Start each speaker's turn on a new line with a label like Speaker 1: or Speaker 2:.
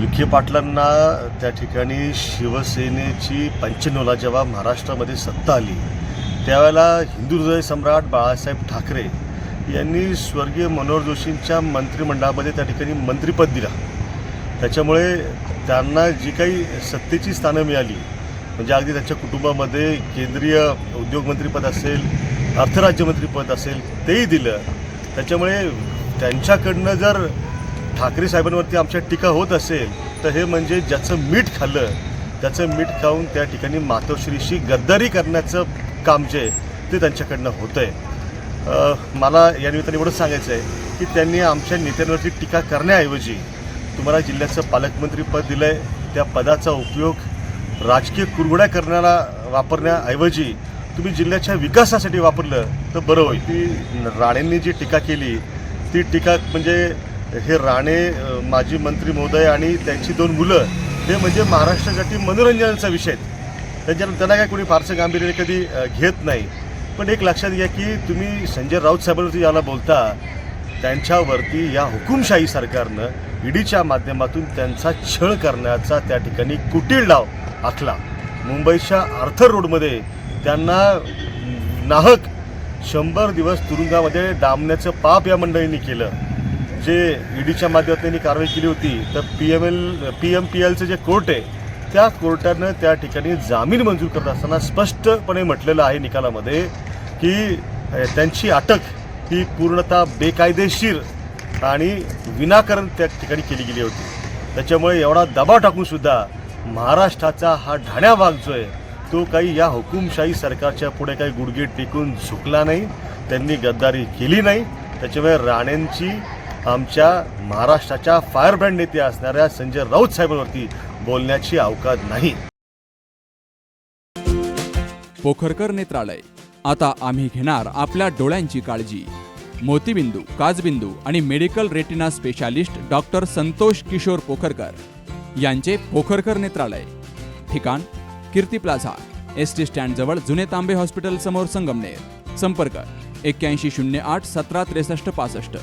Speaker 1: विखे पाटलांना त्या ठिकाणी शिवसेनेची पंचनोला जेव्हा महाराष्ट्रामध्ये सत्ता आली त्यावेळेला हिंदू हृदय सम्राट बाळासाहेब ठाकरे यांनी स्वर्गीय मनोहर जोशींच्या मंत्रिमंडळामध्ये त्या ठिकाणी मंत्रिपद दिला. त्याच्यामुळे त्यांना जी काही सत्तेची स्थानं मिळाली म्हणजे अगदी त्यांच्या कुटुंबामध्ये केंद्रीय उद्योगमंत्रीपद असेल अर्थराज्यमंत्रीपद असेल तेही दिलं. त्याच्यामुळे त्यांच्याकडनं जर ठाकरे साहेबांवरती आमच्या टीका होत असेल तर हे म्हणजे ज्याचं मीठ खाल्लं त्याचं मीठ खाऊन त्या ठिकाणी मातोश्रीशी गद्दारी करण्याचं काम जे ते त्यांच्याकडनं होतं आहे मला या निमित्ताने एवढंच सांगायचं आहे की त्यांनी आमच्या नेत्यांवरती टीका करण्याऐवजी तुम्हाला जिल्ह्याचं पालकमंत्री पद दिलं आहे त्या पदाचा उपयोग राजकीय कुरगुड्या करण्याला वापरण्याऐवजी तुम्ही जिल्ह्याच्या विकासासाठी वापरलं तर बरं होईल. ती राणेंनी जी टीका केली ती टीका म्हणजे हे राणे माजी मंत्री महोदय आणि त्यांची दोन मुलं हे म्हणजे महाराष्ट्रासाठी मनोरंजनाचा विषय त्यांच्या त्यांना काय कोणी फारसं गांभीर्याने कधी घेत नाही. पण एक लक्षात घ्या की तुम्ही संजय राऊत साहेबांवरती याला बोलता त्यांच्यावरती या हुकुमशाही सरकारनं ईडीच्या माध्यमातून त्यांचा छळ करण्याचा त्या ठिकाणी कुटील डाव आखला. मुंबईच्या आर्थर रोडमध्ये त्यांना नाहक शंभर दिवस तुरुंगामध्ये डांबण्याचं पाप या मंडळींनी केलं. जे ईडीच्या माध्यमातून त्यांनी कारवाई केली होती तर P M L P M P एलचं जे कोर्ट आहे त्या कोर्टानं त्या ठिकाणी जामीन मंजूर करत असताना स्पष्टपणे म्हटलेलं आहे निकालामध्ये की त्यांची अटक ही पूर्णतः बेकायदेशीर आणि विनाकारण त्या ठिकाणी केली गेली होती. त्याच्यामुळे एवढा दबाव टाकूनसुद्धा महाराष्ट्राचा हा ढाण्या भाग जो आहे तो काही या हुकुमशाही सरकारच्या पुढे काही गुडघे टेकून झुकला नाही त्यांनी गद्दारी केली नाही. त्याच्यामुळे राणेंची आमच्या महाराष्ट्राच्या फायरब्रँड नेते असणाऱ्या संजय राऊत साहेबांवरती बोलण्याची अवकाद नाही.
Speaker 2: पोखरकर नेत्रालय. आता आम्ही घेणार आपल्या डोळ्यांची काळजी. मोतीबिंदू काजबिंदू आणि medical retina specialist doctor Santosh Kishor Pokharkar यांचे पोखरकर नेत्रालय. ठिकाण Kirti plaza S T stand जवळ जुने तांबे हॉस्पिटल समोर संगमनेर. संपर्क एक्क्याऐंशी शून्य आठ सतरा त्रेसष्ट पासष्ट.